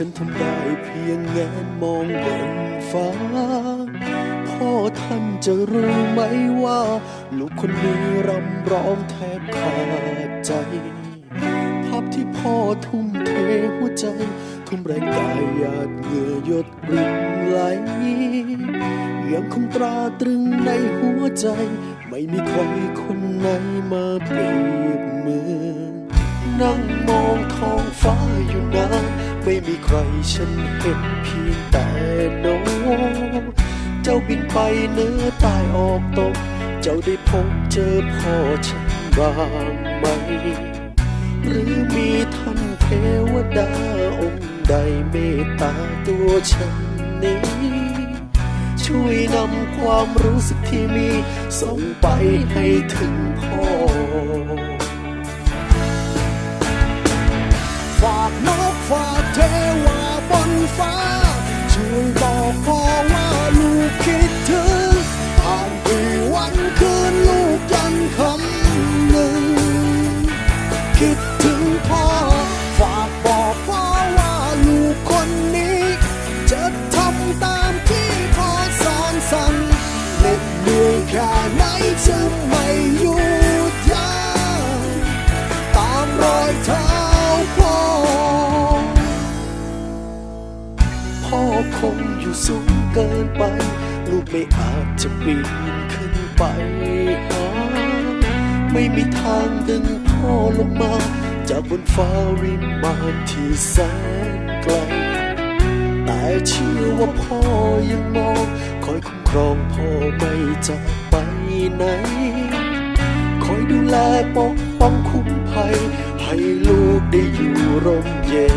ฉันทำได้เพียงแงนมองบนฟ้า พ่อท่านจะรู้ไหมว่า ลูกคนนี้รำร้องแทบขาดใจ ภาพที่พ่อทุ่มเทหัวใจ ทุ่มแรงกายหยาดเหงื่อหยดรินไหลยังคงตราตรึงในหัวใจ ไม่มีใครคนไหนมาเปรียบเหมือนนั่งมองท้องฟ้าอยู่นาน ไม่มีใครฉันเห็นเพียงแต่น้องเจ้าบินไปเนื้อตายออกตก เจ้าได้พบเจอพ่อฉันบ้างไหม หรือมีท่านเทวดาองค์ใดเมตตาตัวฉันนี้ช่วยนำความรู้สึกที่มีส่งไปให้ถึงพ่อฝากนกฝาก เทวา คงอยู่สูงเกินไป ลูกไม่อาจจะปีนขึ้นไปหาไม่มีทางดึงพ่อลงมา จากบนฟ้าริมมานที่แสนไกล แต่เชื่อว่าพ่อยังมอง คอยคุ้มครองพ่อไม่จากไปไหน คอยดูแลปกป้องคุ้มภัย ให้ลูกได้อยู่ร่มเย็น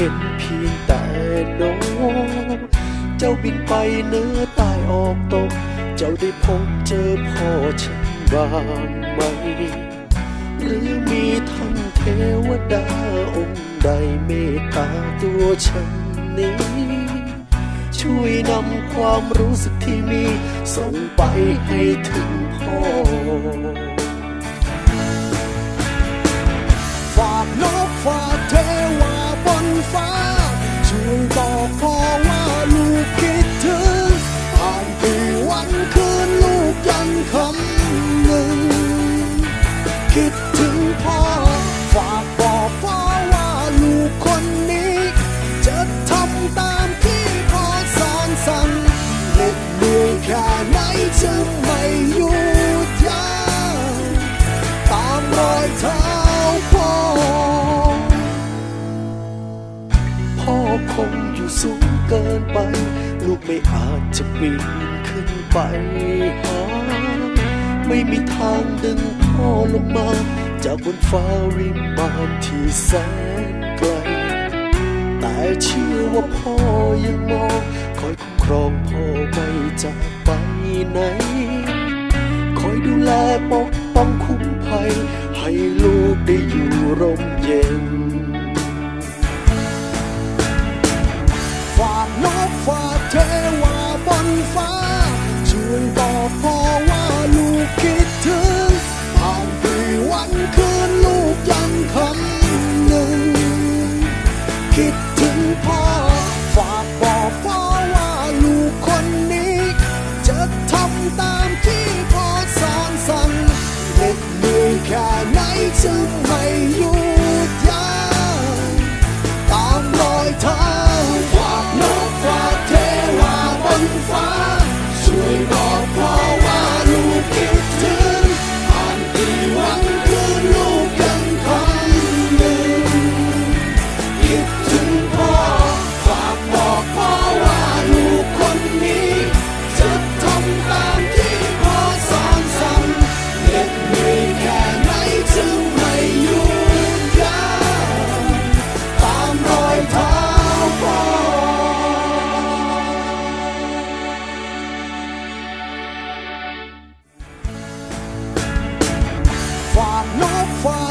เห็นเพียงแต่น้องเจ้าบินไปเหนื้อใตายออกตก เจ้าได้พบเจอพ่อฉันบ้างไหม หรือมีท่านเทวดาองค์ใดเมตตาตัวฉันนี้ ช่วยนำความรู้สึกที่มี ส่งไปให้ถึงพ่อ งอยู่สูงเกินไป ลูกไม่อาจจะปีนขึ้นไปหาไม่มีทางดึงพ่อลงมา จากบนฟ้าริมมานที่แสนไกล แต่เชื่อว่าพ่อยังมอง คอยคุ้มครองพ่อไม่จากไปไหน คอยดูแลปกป้องคุ้มภัย ให้ลูกได้อยู่ร่มเย็น สั่ want no far.